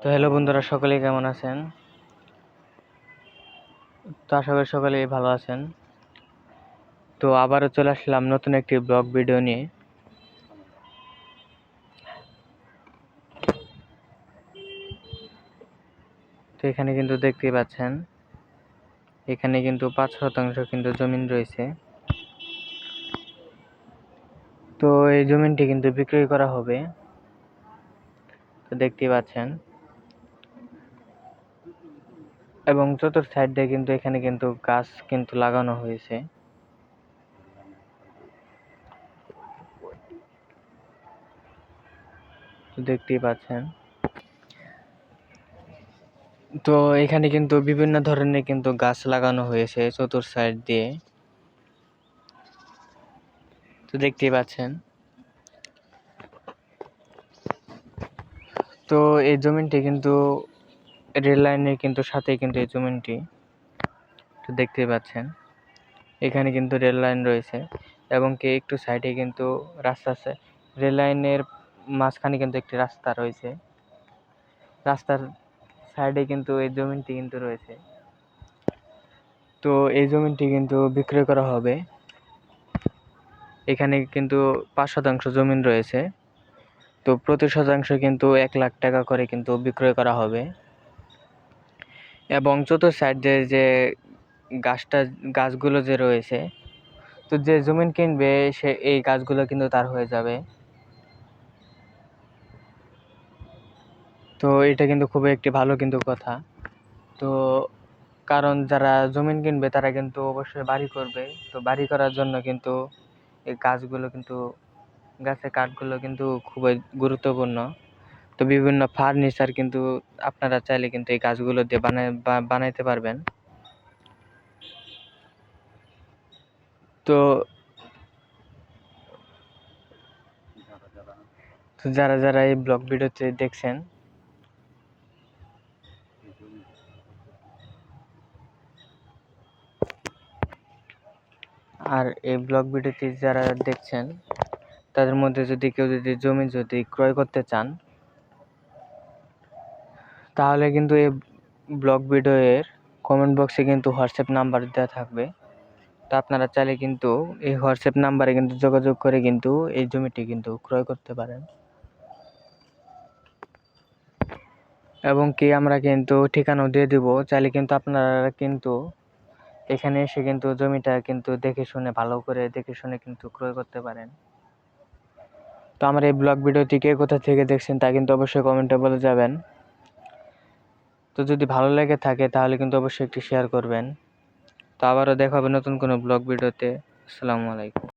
তো হ্যালো বন্ধুরা, সকলে কেমন আছেন? তো আশা করি সকলেই ভালো আছেন। তো আবারও চলে আসলাম নতুন একটি ব্লগ ভিডিও নিয়ে। তো এখানে কিন্তু দেখতেই পাচ্ছেন, এখানে কিন্তু পাঁচ শতাংশ কিন্তু জমিন রয়েছে। তো এই জমিনটি কিন্তু বিক্রয় করা হবে। তো দেখতেই পাচ্ছেন। এবং চতুর্থ সাইড কিন্তু এখানে কিন্তু গাছ কিন্তু লাগানো হয়েছে। দেখতেই পাচ্ছেন। তো এখানে কিন্তু বিভিন্ন ধরনের কিন্তু গাছ লাগানো হয়েছে চতুর সাইড দিয়ে। তো দেখতেই পাচ্ছেন। তো এই জমিনটি কিন্তু রেল লাইনের কিন্তু সাথেই কিন্তু এই জমিনটি তো দেখতেই পাচ্ছেন। এখানে কিন্তু রেল লাইন রয়েছে এবং কি একটু সাইডে কিন্তু রাস্তা আছে। রেল লাইনের মাঝখানে কিন্তু একটি রাস্তা রয়েছে। রাস্তার সাইডে কিন্তু এই জমিনটি কিন্তু রয়েছে। তো এই জমিনটি কিন্তু বিক্রয় করা হবে। এখানে কিন্তু পাঁচ শতাংশ জমিন রয়েছে। তো প্রতি শতাংশ কিন্তু এক লাখ টাকা করে কিন্তু বিক্রয় করা হবে। এবং চতুর্থ সাইডে যে গাছটা, গাছগুলো যে রয়েছে, তো যে জমিন কিনবে, সে এই গাছগুলো কিন্তু তার হয়ে যাবে। তো এটা কিন্তু খুবই একটি ভালো কিন্তু কথা। তো কারণ যারা জমিন কিনবে, তারা কিন্তু অবশ্যই বাড়ি করবে। তো বাড়ি করার জন্য কিন্তু এই গাছগুলো কিন্তু, গাছের কাঠগুলো কিন্তু খুবই গুরুত্বপূর্ণ। তো বিভিন্ন ফার্নিচার কিন্তু আপনারা চাইলে কিন্তু এই গাছগুলো দিয়ে বানায় বানাইতে পারবেন। তো তো যারা যারা এই ব্লগ ভিডিওতে দেখছেন, আর এই ব্লগ ভিডিওটি যারা দেখছেন, তাদের মধ্যে যদি কেউ যদি জমি যদি ক্রয় করতে চান তাহলে কিন্তু এই ব্লগ ভিডিওয়ের কমেন্ট বক্সে কিন্তু হোয়াটসঅ্যাপ নাম্বার দেওয়া থাকবে। তো আপনারা চাইলে কিন্তু এই হোয়াটসঅ্যাপ নাম্বারে কিন্তু যোগাযোগ করে কিন্তু এই জমিটি কিন্তু ক্রয় করতে পারেন। এবং কি আমরা কিন্তু ঠিকানাও দিয়ে দিব, চাইলে কিন্তু আপনারা কিন্তু এখানে এসে কিন্তু জমিটা কিন্তু দেখে শুনে, ভালো করে দেখে শুনে কিন্তু ক্রয় করতে পারেন। তো আমার এই ব্লগ ভিডিওটি কে কোথা থেকে দেখছেন তা কিন্তু অবশ্যই কমেন্টে বলে যাবেন। তো যদি ভালো লেগে থাকে, তাহলে কিন্তু অবশ্যই একটি শেয়ার করবেন। তো আবারও দেখা হবে নতুন কোনো ব্লগ ভিডিওতে। আসসালামু আলাইকুম।